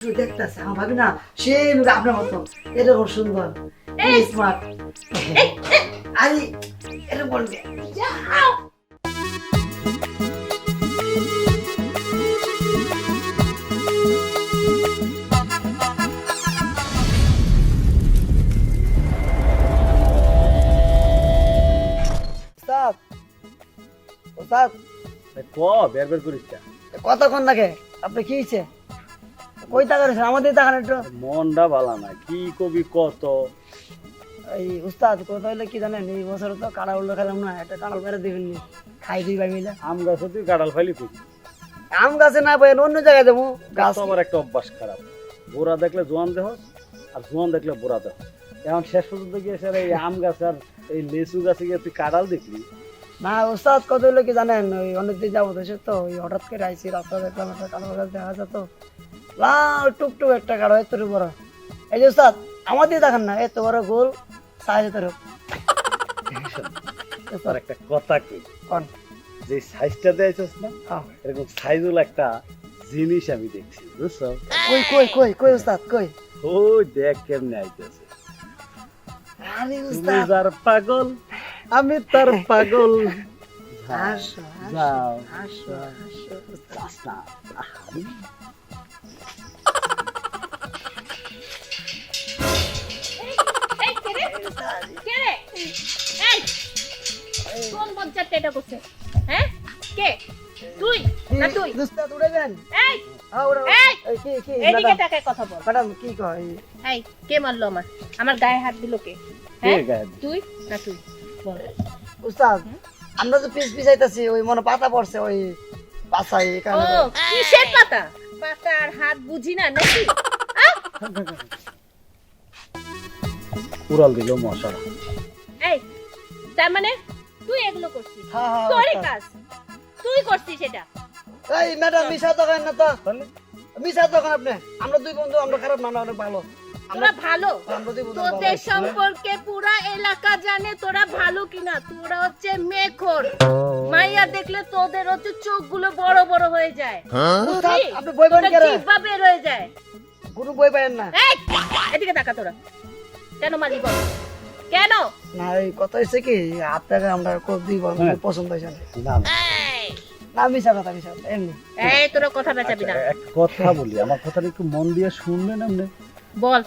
দেখতেছে আমার ভাবি না সে আপনার মতন এরকম সুন্দর স্মার্ট আরে এরকম বলবে। ওস্তাদ ওস্তাদ। ক বের বের করিস না। কতক্ষণ লাগে? আপনি কি হয়েছে? কই টাকা রয়েছে আমাদের টাকা একটু। মনটা ভালো না কি কবি কত? এই উস্তাদ কথা হইলে কি জানেন? এই বছর তো কাড়া উল্লো খেলাম না একটা কাড়াল মেরে দিবেন নি। খাই দিই ভাই মিলে। আম গাছে তুই কাঁঠাল ফাইলি কই? আম গাছে না পাই অন্য জায়গায় দেবো গাছ আমার একটা অভ্যাস খারাপ। বোরা দেখলে জোয়ান দেহ আর জোয়ান দেখলে বোরা দেহ। এখন শেষ পর্যন্ত গিয়ে স্যার এই আম গাছ আর এই লিচু গাছে গিয়ে তুই কাঁঠাল দেখলি? না উস্তাদ কত হইল কি জানেন? ওই অনেকদিন যাব দেশে তো ওই হঠাৎ করে আইসি রাস্তা দেখলাম একটা কালো গাছ দেখা যেত লাল টুকটুক একটা কাড়ো এত বড়। এই যে উস্তাদ আমাদের দেখেন না এত বড় গোল সাইজ এত তোর একটা কথা কোন? যে সাইজটা দিয়েছিস না। এরকম সাইজুল একটা জিনিস আমি দেখছি বুঝছ? কই কই কই কই উস্তাদ কই? ওই দেখ কেমনে আইতেছে। আরে তুমি উস্তাদ যার পাগল আমি তার পাগল। হাসো কোন এটা করছে? হ্যাঁ? কে? তুই না তুই? উড়াবেন এই, হ্যাঁ এই, এই কি কি এদিকে ম্যাডাম তাকায় কথা বল। ম্যাডাম কি কয় এই, কে মারলো আমার? আমার গায়ে হাত দিল কে? কে হ্যাঁ? গায়ে দিল? তুই না তুই? উস্তাদ আমরা তো পিস পিস ওই মনে পাতা পড়ছে ওই পাছাই কিসের পাতা? পাতা হাত বুঝি না নাকি? উড়াল দিল মশারা এই, তার মানে তুই এগুলো করছিস। হ্যাঁ হ্যাঁ তোরই উস্তাদ। কাজ। তুই করছিস এটা এই ম্যাডাম মিশা দোকান না তো? মিশা দোকান আপনি? আমরা দুই বন্ধু আমরা খারাপ না আমরা অনেক ভালো। আমরা তোরা ভালো। আমরা দুই বন্ধু তোদের সম্পর্কে পুরা এলাকা জানে তোরা ভালো কিনা। তোরা হচ্ছে মেখর। মাইয়া দেখলে তোদের হচ্ছে চোখগুলো বড় বড় হয়ে যায়। বুঝলি? আপনি বই পান কেন জিহ্বা বের হয়ে যায়। কোনো বই পাইেন না। এই এদিকে তাকা তোরা। কেন মালি বল? কেন? না এই কথা হয়েছে কি আপনাকে আমরা হ্যাঁ। পছন্দ হয়েছে না। মিশা কথা মিশা এমনি। এই তোরা কথা বেচাবি না। কথা বলি আমার কথাটা একটু মন দিয়ে শুনবেন আপনি? বল।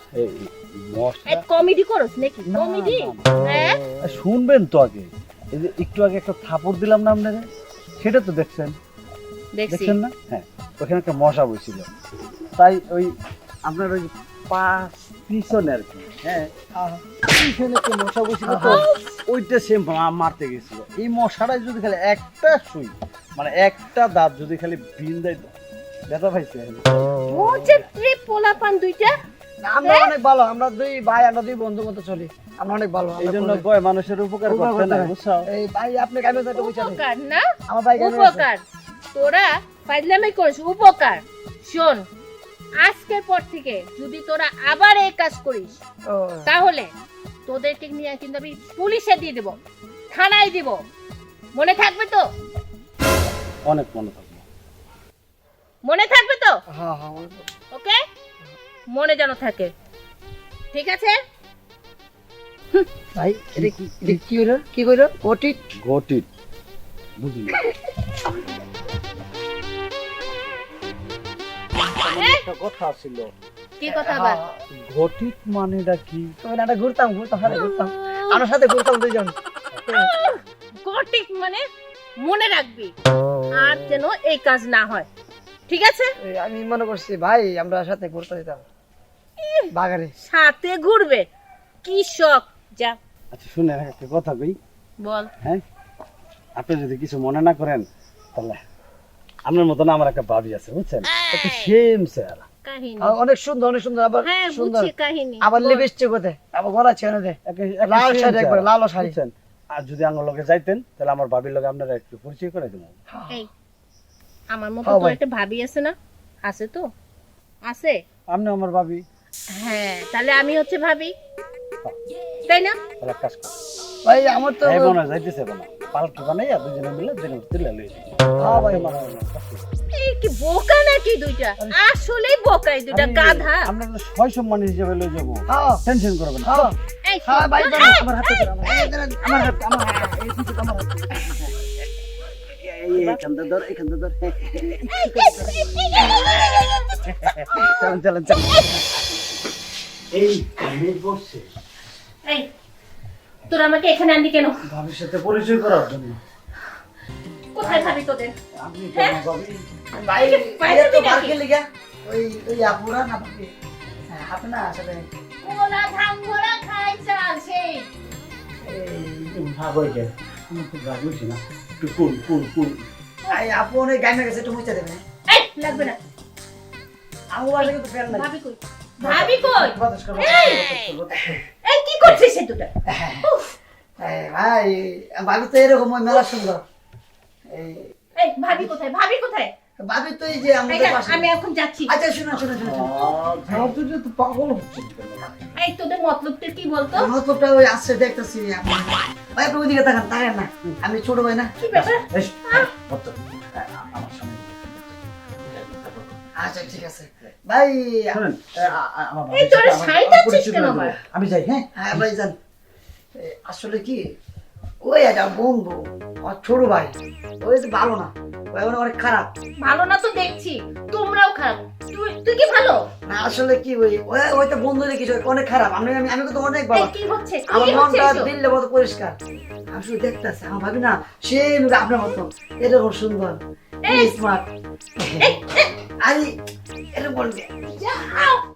এই কমেডি করস নাকি? কমেডি? হ্যাঁ? শুনবেন তো আগে। এই যে একটু আগে একটা থাপড় দিলাম না আপনাকে? সেটা তো দেখছেন? দেখছেন না? হ্যাঁ ওখানে একটা মশা বসছিল তাই ওই আপনার ওই পাঁচ পিছনে আর কি হ্যাঁ? হ্যাঁ, পিছনে একটা মশা বসছিল তো ওইটা সে মারতে গেছিল। এই মশাটা যদি খালি একটা সুই মানে একটা দাঁত যদি খালি দেয় ব্যথা পাইছে। পোলা পান দুইটা। আমরা অনেক ভালো আমরা দুই ভাই আমরা দুই বন্ধু মতো চলি। আমরা অনেক ভালো এই জন্য কোনো- কয় মানুষের উপকার করতে না বুঝছ? এই ভাই আপনি কেমন একটা বুঝছেন উপকার না? আমার ভাই উপকার। তোরা ফাইজলামি করিস উপকার। শোন আজকের পর থেকে যদি তোরা আবার এই কাজ করিস তাহলে তোদেরকে নিয়ে কিন্তু আমি পুলিশে দিয়ে দেব থানায় দিব। মনে থাকবে তো? অনেক মনে থাকবে। মনে থাকবে তো? হ্যাঁ হ্যাঁ ওকে? মনে যেন থাকে। ঠিক আছে? ভাই এটা কি? এটা কি কইলো ওটি গটিট? বুঝলি? একটা কথা ছিল। কি কথা আবার ঘটিট মানেটা কি? তুমি না ঘুরতাম ঘুরতাম সাথে ঘুরতাম। আমার সাথে ঘুরতাম দুইজন। গটিক মানে মনে রাখবি আর যেন এই কাজ না হয়। ঠিক আছে? আমি মনে করছি ভাই আমরা সাথে ঘুরতে যেতাম। বাগারে সাথে ঘুরবে? কি শখ? যা। আচ্ছা শুনে একটা কথা কই। বল। হ্যাঁ? আপনি যদি কিছু মনে না করেন তাহলে আপনার মতন আমার একটা ভাবি আছে বুঝছেন? একটা সেম স্যার কাহিনী। অনেক সুন্দর অনেক সুন্দর আবার হ্যাঁ সুন্দর। কাহিনী। আবার। লিপস্টিক ওতে আবার গলা ছেড়ে দে। লাল শাড়ি একবারে, লাল শাড়ি। আর যদি আমার লগে যাইতেন তাহলে আমার ভাবির লগে আপনারা একটু পরিচয় করে দেবো এই আমার মতো হ্যাঁ, তো একটা ভাবি আছে না? আছে তো? আছে? আপনি আমার ভাবি। হ্যাঁ তাহলে আমি হচ্ছে ভাবি। তাই না এক কাজ করুন ভাই আমার তো এই বোনা যাইতেছে বোনা পালকি বানাইয়া দুজনে মিলে দিনে তুলে লই হ্যাঁ ভাই এই কি বোকা নাকি দুইটা আসলেই বোকাই দুইটা গাধা আমরা সম্মান হিসেবে যাব হ্যাঁ টেনশন করবেন না হ্যাঁ এই হ্যাঁ ভাই শোন, ধরো, এই, আমার হাতে আমার হাতে আমার হাত এই দিকে আমার হাত এই এখানটা ধর এখানটা ধর চলেন চলেন চলেন এই কাহিনী করছে এই তোরা আমাকে এখানে আনলি কেন? ভাবির সাথে পরিচয় করার জন্য। কোথায় তোদের? আপনি? ভাবি। ভাই বাইরে তো দিকে লিগা ওই ওই আপুরা না ভাবি আসলে। ওলা ধাঙ্গরা খাই চাল সেই এই ভাগ হয়ে যায় আমার খুব রাগ হয়েছে না। একটু কুল কুল কুল। এই আপু অনেক গাইমে গেছে একটু মুছে দেবেন। এই লাগবে না। আমু আসলে কিন্তু ফেল না ভাবি কই? ভাবি কই? এই! এই কি করছিস সে দুটা? উফ, এই ভাই ভাবি তো এরকম ওই মেলা সুন্দর। এই এই ভাবি কোথায়? ভাবি কোথায়? ভাবি তো এই যে আমাদের পাশে। আমি এখন যাচ্ছি। আচ্ছা তো তো পাগল হচ্ছে। এই তোদের মতলবটা কি বলতো? মতলবটা ওই আসছে দেখতেছি আপনি ভাই আপনি ওইদিকে তাকান তাকান না। আমি ছোট ভাই না। কি ব্যাপার? আচ্ছা ঠিক আছে। ভাই শোনেন, এই তোরা সাইড আছিস কেন? দেবো। আমি যাই হ্যাঁ? হ্যাঁ ভাই এ, আসলে কি ওই একটা বন্ধু আমার ছোট ভাই ওই যে ভালো না ওই মানে অনেক খারাপ। ভালো না তো দেখছি তোমরাও খারাপ। তুই তুই কি ভালো? না আসলে কি ওই ওই ওইটা বন্ধু রেখেছি অনেক খারাপ। আমি আমি আমি কিন্তু অনেক ভালো কি হচ্ছে? আমার মনটা? দিল্লি মতো পরিষ্কার। আমি শুধু দেখতেছি আমার ভাবি না সে আপনার মতন এরকম সুন্দর এই! স্মার্ট এই, এই, আরে এরকম বলবে যাও